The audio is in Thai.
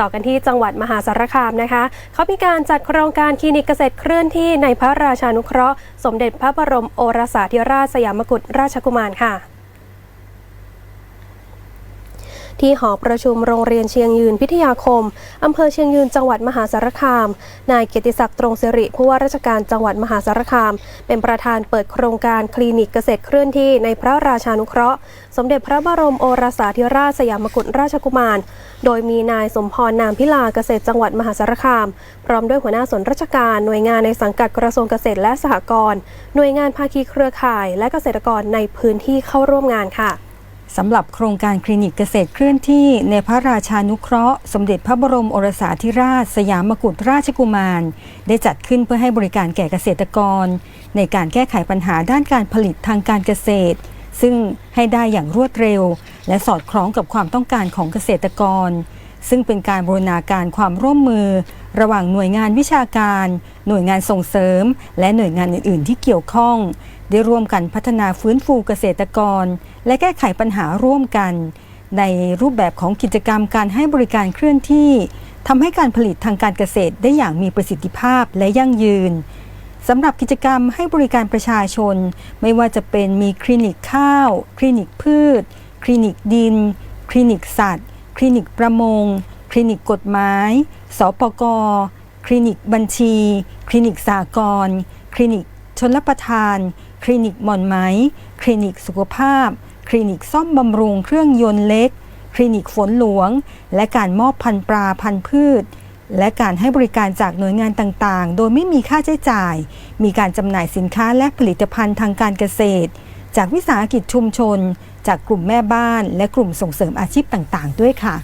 ต่อกันที่จังหวัดมหาสารคามนะคะ เขามีการจัดโครงการคลินิกเกษตรเคลื่อนที่ในพระราชานุเคราะห์ สมเด็จพระบรมโอรสาธิราชสยามกุฎราชกุมารค่ะ ที่หอประชุมโรงเรียนเชียงยืนพิทยาคม อำเภอเชียงยืนจังหวัดมหาสารคาม นายเกียรติศักดิ์ตรงสิริผู้ว่าราชการจังหวัดมหาสารคาม เป็นประธานเปิดโครงการคลินิกเกษตรเคลื่อนที่ในพระราชานุเคราะห์ สมเด็จพระบรมโอรสาธิราชสยามกุฎราชกุมาร โดยมีนายสมพรนามพิลาเกษตรจังหวัดมหาสารคาม พร้อมด้วยหัวหน้าส่วนราชการหน่วยงานในสังกัดกระทรวงเกษตรและสหกรณ์หน่วยงานภาคีเครือข่าย และเกษตรกรในพื้นที่เข้าร่วมงานค่ะ สำหรับโครงการคลินิกเกษตรเคลื่อนที่ในพระราชานุเคราะห์ สมเด็จพระบรมโอรสาธิราช สยามกุฎราชกุมาร ได้จัดขึ้นเพื่อให้บริการแก่เกษตรกร ในการแก้ไขปัญหาด้านการผลิตทางการเกษตร ซึ่งให้ได้อย่างรวดเร็ว และสอดคล้องกับความต้องการของเกษตรกร ซึ่งเป็นการบูรณาการความร่วมมือ ระหว่างหน่วยงานวิชาการ หน่วยงานส่งเสริม และหน่วยงานอื่น ๆ ที่เกี่ยวข้อง ได้ร่วมกันพัฒนาฟื้นฟูเกษตรกร และแก้ไขปัญหาร่วมกัน ในรูปแบบของกิจกรรมการให้บริการเคลื่อนที่ทำให้การผลิตทางการเกษตรได้อย่างมีประสิทธิภาพและยั่งยืนสำหรับกิจกรรมให้บริการประชาชน ไม่ว่าจะเป็นมีคลินิกข้าว คลินิกพืช คลินิกดิน คลินิกสัตว์ คลินิกประมง คลินิกกฎหมาย สปก คลินิกบัญชี คลินิกสากลคลินิกชนรับประทาน คลินิกหม่อนไหม คลินิกสุขภาพ คลินิกซ่อมบำรุงเครื่องยนต์เล็ก คลินิกฝนหลวง และการมอบพันธุ์ปลาพันธุ์พืช และการให้บริการจากหน่วยงานต่างๆ โดยไม่มีค่าใช้จ่าย มีการจำหน่ายสินค้าและผลิตภัณฑ์ทางการเกษตร จากวิสาหกิจชุมชน จากกลุ่มแม่บ้าน และกลุ่มส่งเสริมอาชีพต่าง ๆ ด้วยค่ะ